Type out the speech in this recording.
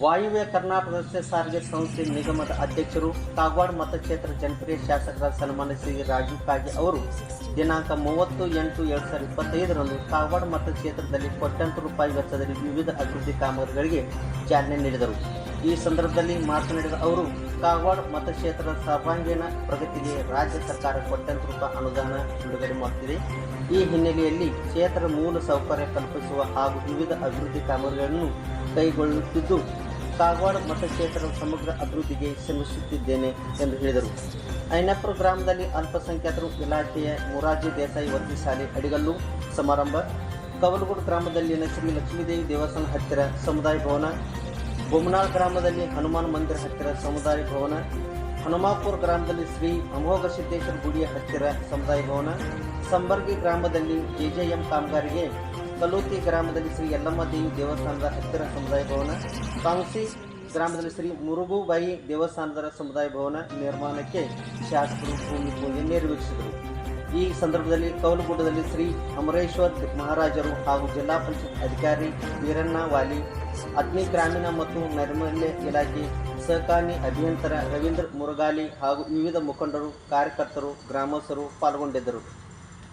ವಾಯುವ್ಯ ಕರ್ನಾಟಕ ರಸ್ತೆ ಸಾರಿಗೆ ಸಂಸ್ಥೆ ನಿಗಮದ ಅಧ್ಯಕ್ಷರು ಕಾಗವಾಡ ಮತಕ್ಷೇತ್ರ ಜನಪ್ರಿಯ ಶಾಸಕರ ಸನ್ಮಾನಿಸಿ ರಾಜೀವ್ ಕಾಗೆ ಅವರು ದಿನಾಂಕ ಮೂವತ್ತು ಎಂಟು ಎರಡು ಸಾವಿರದ ಇಪ್ಪತ್ತೈದರಂದು ಕಾಗವಾಡ ಮತಕ್ಷೇತ್ರದಲ್ಲಿ ಕೋಟ್ಯಾಂತರ ರೂಪಾಯಿ ವೆಚ್ಚದಲ್ಲಿ ವಿವಿಧ ಅಭಿವೃದ್ಧಿ ಕಾಮಗಾರಿಗಳಿಗೆ ಚಾಲನೆ ನೀಡಿದರು. ಈ ಸಂದರ್ಭದಲ್ಲಿ ಮಾತನಾಡಿದ ಅವರು, ಕಾಗವಾಡ ಮತಕ್ಷೇತ್ರದ ಸರ್ವಾಂಗೀಣ ಪ್ರಗತಿಗೆ ರಾಜ್ಯ ಸರ್ಕಾರ ಕೋಟ್ಯಾಂತರ ರೂಪಾಯಿ ಅನುದಾನ ಬಿಡುಗಡೆ ಮಾಡುತ್ತಿದೆ. ಈ ಹಿನ್ನೆಲೆಯಲ್ಲಿ ಕ್ಷೇತ್ರ ಮೂಲ ಸೌಕರ್ಯ ಕಲ್ಪಿಸುವ ಹಾಗೂ ವಿವಿಧ ಅಭಿವೃದ್ಧಿ ಕಾಮಗಾರಿಗಳನ್ನು ಕೈಗೊಳ್ಳುತ್ತಿದ್ದು ಕಾಗವಾಡ ಮತಕ್ಷೇತ್ರದ ಸಮಗ್ರ ಅಭಿವೃದ್ಧಿಗೆ ಶ್ರಮಿಸುತ್ತಿದ್ದೇನೆ ಎಂದು ಹೇಳಿದರು. ಐನಪುರ ಗ್ರಾಮದಲ್ಲಿ ಅಲ್ಪಸಂಖ್ಯಾತರು ಇಲಾಖೆಯ ಮೊರಾರ್ಜಿ ದೇಸಾಯಿ ವಸತಿ ಶಾಲೆ ಅಡಿಗಲ್ಲು ಸಮಾರಂಭ. ಕವಲಗೂಡು ಗ್ರಾಮದಲ್ಲಿನ ಶ್ರೀ ಲಕ್ಷ್ಮೀದೇವಿ ದೇವಸ್ಥಾನ ಹತ್ತಿರ ಸಮುದಾಯ ಭವನ. ಬೊಮ್ಮನಾಳ್ ಗ್ರಾಮದಲ್ಲಿ ಹನುಮಾನ್ ಮಂದಿರ ಹತ್ತಿರ ಸಮುದಾಯ ಭವನ. ಹನುಮಾಪುರ ಗ್ರಾಮದಲ್ಲಿ ಶ್ರೀ ಅಮೋಘ ಸಿದ್ದೇಶ್ವರ ಗುಡಿಯ ಹತ್ತಿರ ಸಮುದಾಯ ಭವನ. ಸಂಬರ್ಗಿ ಗ್ರಾಮದಲ್ಲಿ ಜೆಜೆಎಂ ಕಾಮಗಾರಿಗೆ ಕಲೋತಿ ಗ್ರಾಮದಲ್ಲಿ ಶ್ರೀ ಯಲ್ಲಮ್ಮ ದೇವಿ ದೇವಸ್ಥಾನದ ಹತ್ತಿರ ಸಮುದಾಯ ಭವನ ಕಾಂಗ್ಸಿ ಗ್ರಾಮದಲ್ಲಿ ಶ್ರೀ ಮುರುಗುಬಾಯಿ ದೇವಸ್ಥಾನದ ಸಮುದಾಯ ಭವನ ನಿರ್ಮಾಣಕ್ಕೆ ಶಾಸಕರು ಭೂಮಿ ಪೂಜೆ ನೆರವೇರಿಸಿದರು. ಈ ಸಂದರ್ಭದಲ್ಲಿ ಕೌಲುಗುಡ್ಡದಲ್ಲಿ ಶ್ರೀ ಅಮರೇಶ್ವರ್ ಮಹಾರಾಜರು ಹಾಗೂ ಜಿಲ್ಲಾ ಪಂಚಾಯತ್ ಅಧಿಕಾರಿ ವೀರಣ್ಣ ವಾಲಿ, ಅಗ್ನಿ ಗ್ರಾಮೀಣ ಮತ್ತು ನೈರ್ಮಲ್ಯ ಇಲಾಖೆ ಸಹಕಾರಿ ಅಭಿಯಂತರ ರವೀಂದ್ರ ಮುರುಗಾಲಿ ಹಾಗೂ ವಿವಿಧ ಮುಖಂಡರು, ಕಾರ್ಯಕರ್ತರು, ಗ್ರಾಮಸ್ಥರು ಪಾಲ್ಗೊಂಡಿದ್ದರು.